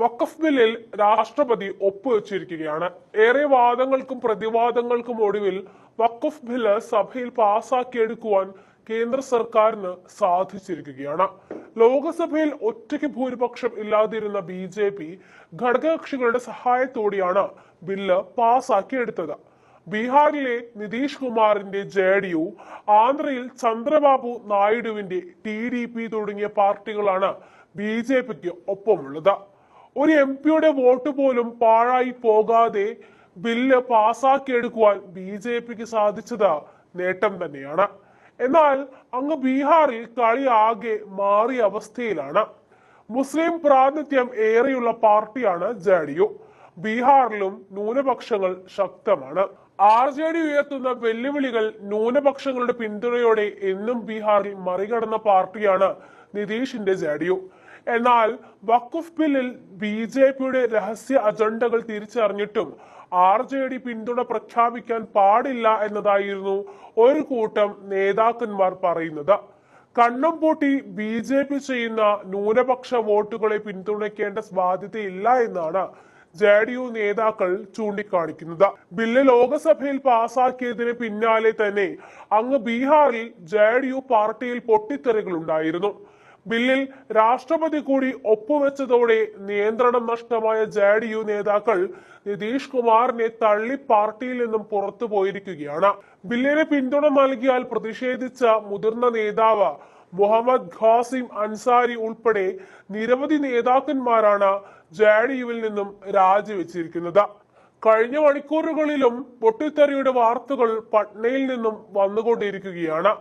വഖഫ് ബില്ലിൽ രാഷ്ട്രപതി ഒപ്പുവെച്ചിരിക്കുകയാണ്. ഏറെ വാദങ്ങൾക്കും പ്രതിവാദങ്ങൾക്കും ഒടുവിൽ വഖഫ് ബില്ല് സഭയിൽ പാസാക്കിയെടുക്കുവാൻ കേന്ദ്ര സർക്കാരിന് സാധിച്ചിരിക്കുകയാണ്. ലോകസഭയിൽ ഒറ്റയ്ക്ക് ഭൂരിപക്ഷം ഇല്ലാതിരുന്ന ബി ജെ പി ഘടകകക്ഷികളുടെ സഹായത്തോടെയാണ് ബില്ല് പാസാക്കിയെടുത്തത്. ബീഹാറിലെ നിതീഷ് കുമാറിന്റെ ജെ ഡി യു ആന്ധ്രയിൽ ചന്ദ്രബാബു നായിഡുവിന്റെ ടി ഡി പി തുടങ്ങിയ പാർട്ടികളാണ് ബി ജെ പിക്ക് ഒപ്പമുള്ളത്. ഒരു എം പിയുടെ വോട്ട് പോലും പാഴായി പോകാതെ ബില്ല് പാസാക്കിയെടുക്കുവാൻ ബി ജെ പിക്ക് സാധിച്ചത് നേട്ടം തന്നെയാണ്. എന്നാൽ അങ്ങ് ബീഹാറിൽ കളി ആകെ മാറിയ അവസ്ഥയിലാണ്. മുസ്ലിം പ്രാതിനിധ്യം ഏറെയുള്ള പാർട്ടിയാണ് ജെ ഡി യു. ബീഹാറിലും ന്യൂനപക്ഷങ്ങൾ ശക്തമാണ്. ആർ ജെ ഡി ഉയർത്തുന്ന വെല്ലുവിളികൾ ന്യൂനപക്ഷങ്ങളുടെ പിന്തുണയോടെ എന്നും ബീഹാറിൽ മറികടന്ന പാർട്ടിയാണ് നിതീഷിന്റെ ജെ ഡി യു. എന്നാൽ വഖഫ് ബില്ലിൽ ബി ജെ പിയുടെ രഹസ്യ അജണ്ടകൾ തിരിച്ചറിഞ്ഞിട്ടും ആർ ജെ ഡി പിന്തുണ പ്രഖ്യാപിക്കാൻ പാടില്ല എന്നതായിരുന്നു ഒരു കൂട്ടം നേതാക്കന്മാർ പറയുന്നത്. കണ്ണും പൂട്ടി ബി ജെ പി ചെയ്യുന്ന ന്യൂനപക്ഷ വോട്ടുകളെ പിന്തുണയ്ക്കേണ്ട ബാധ്യതയില്ല എന്നാണ് ജെ ഡി യു നേതാക്കൾ ചൂണ്ടിക്കാണിക്കുന്നത്. ബില്ല് ലോകസഭയിൽ പാസാക്കിയതിന് പിന്നാലെ തന്നെ അങ്ങ് ബീഹാറിൽ ജെ ഡി യു പാർട്ടിയിൽ പൊട്ടിത്തെറികൾ ഉണ്ടായിരുന്നു ബില്ലിൽ രാഷ്ട്രപതി കൂടി ഒപ്പുവെച്ചതോടെ നിയന്ത്രണം നഷ്ടമായ ജെ ഡി യു നേതാക്കൾ നിതീഷ് കുമാറിനെ തള്ളി പാർട്ടിയിൽ നിന്നും പുറത്തു പോയിരിക്കുകയാണ്. ബില്ലിന് പിന്തുണ നൽകിയാൽ പ്രതിഷേധിച്ച മുതിർന്ന നേതാവ് മുഹമ്മദ് ഖാസിം അൻസാരി ഉൾപ്പെടെ നിരവധി നേതാക്കന്മാരാണ് ജെ ഡി യുവിൽ നിന്നും രാജിവെച്ചിരിക്കുന്നത്. കഴിഞ്ഞ മണിക്കൂറുകളിലും പൊട്ടിത്തെറിയുടെ വാർത്തകൾ പട്നയിൽ നിന്നും വന്നുകൊണ്ടിരിക്കുകയാണ്.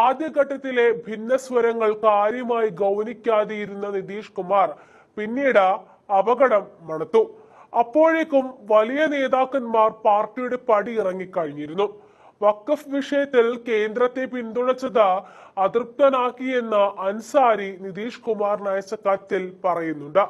ആദ്യഘട്ടത്തിലെ ഭിന്നസ്വരങ്ങൾ കാര്യമായി ഗൗനിക്കാതെയിരുന്ന നിതീഷ് കുമാർ പിന്നീട് അപകടം മണത്തു. അപ്പോഴേക്കും വലിയ നേതാക്കന്മാർ പാർട്ടിയുടെ പടി ഇറങ്ങിക്കഴിഞ്ഞിരുന്നു. വഖഫ് വിഷയത്തിൽ കേന്ദ്രത്തെ പിന്തുണച്ചത് അതൃപ്തനാക്കിയെന്ന് അൻസാരി നിതീഷ് കുമാറിന് അയച്ച കത്തിൽ പറയുന്നുണ്ട്.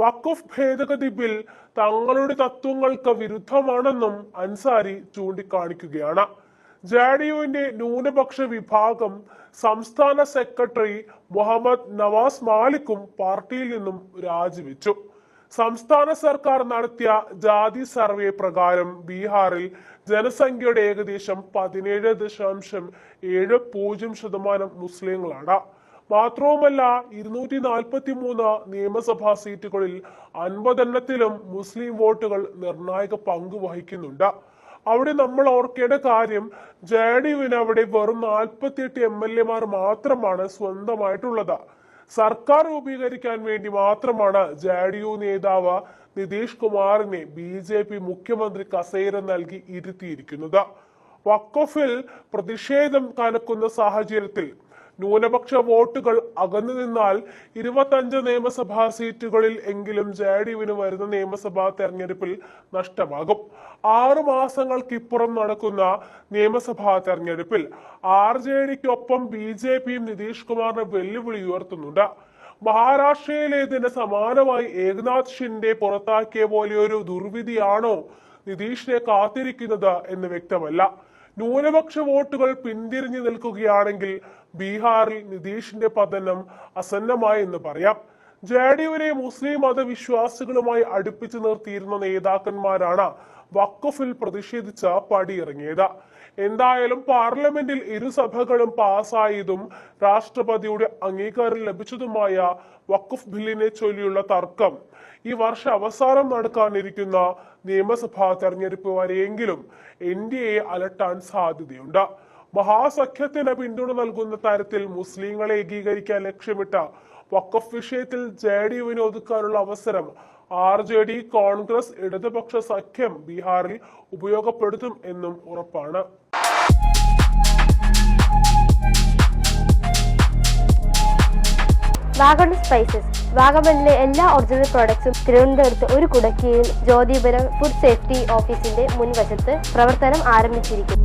വഖഫ് ഭേദഗതി ബിൽ തങ്ങളുടെ തത്വങ്ങൾക്ക് വിരുദ്ധമാണെന്നും അൻസാരി ചൂണ്ടിക്കാണിക്കുകയാണ്. ജെ ഡി യുവിന്റെ ന്യൂനപക്ഷ വിഭാഗം സംസ്ഥാന സെക്രട്ടറി മുഹമ്മദ് നവാസ് മാലിക്കും പാർട്ടിയിൽ നിന്നും രാജിവെച്ചു. സംസ്ഥാന സർക്കാർ നടത്തിയ ജാതി സർവേ പ്രകാരം ബീഹാറിൽ ജനസംഖ്യയുടെ ഏകദേശം പതിനേഴ് ദശാംശം ഏഴ് പൂജ്യം ശതമാനം മുസ്ലിങ്ങളാണ്. മാത്രവുമല്ല ഇരുന്നൂറ്റി നാൽപ്പത്തി മൂന്ന് നിയമസഭാ സീറ്റുകളിൽ അൻപതെണ്ണത്തിലും മുസ്ലിം വോട്ടുകൾ നിർണായക പങ്ക് വഹിക്കുന്നുണ്ട്. അവിടെ നമ്മൾ ഓർക്കേണ്ട കാര്യം ജെ അവിടെ വെറും നാൽപ്പത്തിയെട്ട് എം എൽ എമാർ മാത്രമാണ് സ്വന്തമായിട്ടുള്ളത്. സർക്കാർ രൂപീകരിക്കാൻ വേണ്ടി മാത്രമാണ് ജെ ഡി യു നേതാവ് നിതീഷ് കുമാറിനെ ബി ജെ പി മുഖ്യമന്ത്രി കസേര നൽകി ഇരുത്തിയിരിക്കുന്നത്. വഖഫിൽ പ്രതിഷേധം കനക്കുന്ന സാഹചര്യത്തിൽ ന്യൂനപക്ഷ വോട്ടുകൾ അകന്നു നിന്നാൽ ഇരുപത്തഞ്ച് നിയമസഭാ സീറ്റുകളിൽ എങ്കിലും ജെ ഡി യുവിന് വരുന്ന നിയമസഭാ തെരഞ്ഞെടുപ്പിൽ നഷ്ടമാകും. ആറു മാസങ്ങൾക്കിപ്പുറം നടക്കുന്ന നിയമസഭാ തെരഞ്ഞെടുപ്പിൽ ആർ ജെ ഡിക്കൊപ്പം ബി ജെ പിയും നിതീഷ് കുമാറിന് വെല്ലുവിളി ഉയർത്തുന്നുണ്ട്. മഹാരാഷ്ട്രയിലേതിന് സമാനമായി ഏകനാഥ് ഷിൻഡെ പുറത്താക്കിയ പോലെയൊരു ദുർവിധിയാണോ നിതീഷിനെ കാത്തിരിക്കുന്നത് എന്ന് വ്യക്തമല്ല. ന്യൂനപക്ഷ വോട്ടുകൾ പിന്തിരിഞ്ഞു നിൽക്കുകയാണെങ്കിൽ ബീഹാറിൽ നിതീഷിന്റെ പതനം അസന്നമായി എന്ന് പറയാം. ജെ ഡി യുവിനെ മുസ്ലിം മതവിശ്വാസികളുമായി അടുപ്പിച്ചു നിർത്തിയിരുന്ന നേതാക്കന്മാരാണ് വഖഫിൽ പ്രതിഷേധിച്ച പടിയിറങ്ങിയത്. എന്തായാലും പാർലമെന്റിൽ ഇരുസഭകളും പാസായതും രാഷ്ട്രപതിയുടെ അംഗീകാരം ലഭിച്ചതുമായ വഖഫ് ബില്ലിനെ ചൊല്ലിയുള്ള തർക്കം ഈ വർഷ അവസാനം നടക്കാനിരിക്കുന്ന നിയമസഭാ തെരഞ്ഞെടുപ്പ് വരെയെങ്കിലും എൻ ഡി എ അലട്ടാൻ സാധ്യതയുണ്ട്. മഹാസഖ്യത്തിന് പിന്തുണ നൽകുന്ന തരത്തിൽ മുസ്ലിങ്ങളെ ഏകീകരിക്കാൻ ലക്ഷ്യമിട്ട വഖഫ് വിഷയത്തിൽ ജെ ഡി യുവിനെ ഒതുക്കാനുള്ള അവസരം ആർ ജെ ഡി കോൺഗ്രസ് ഇടതുപക്ഷ സഖ്യം ബീഹാറിൽ ഉപയോഗപ്പെടുത്തും എന്നും ഉറപ്പാണ്. Wagon spices. വാഗമണിലെ എല്ലാ ഒറിജിനൽ പ്രോഡക്ട്സും തിരുവനന്തപുരത്ത് ഒരു കുടക്കീഴിൽ ജ്യോതിപുരം ഫുഡ് സേഫ്റ്റി ഓഫീസിന്റെ മുൻവശത്ത് പ്രവർത്തനം ആരംഭിച്ചിരിക്കുന്നു.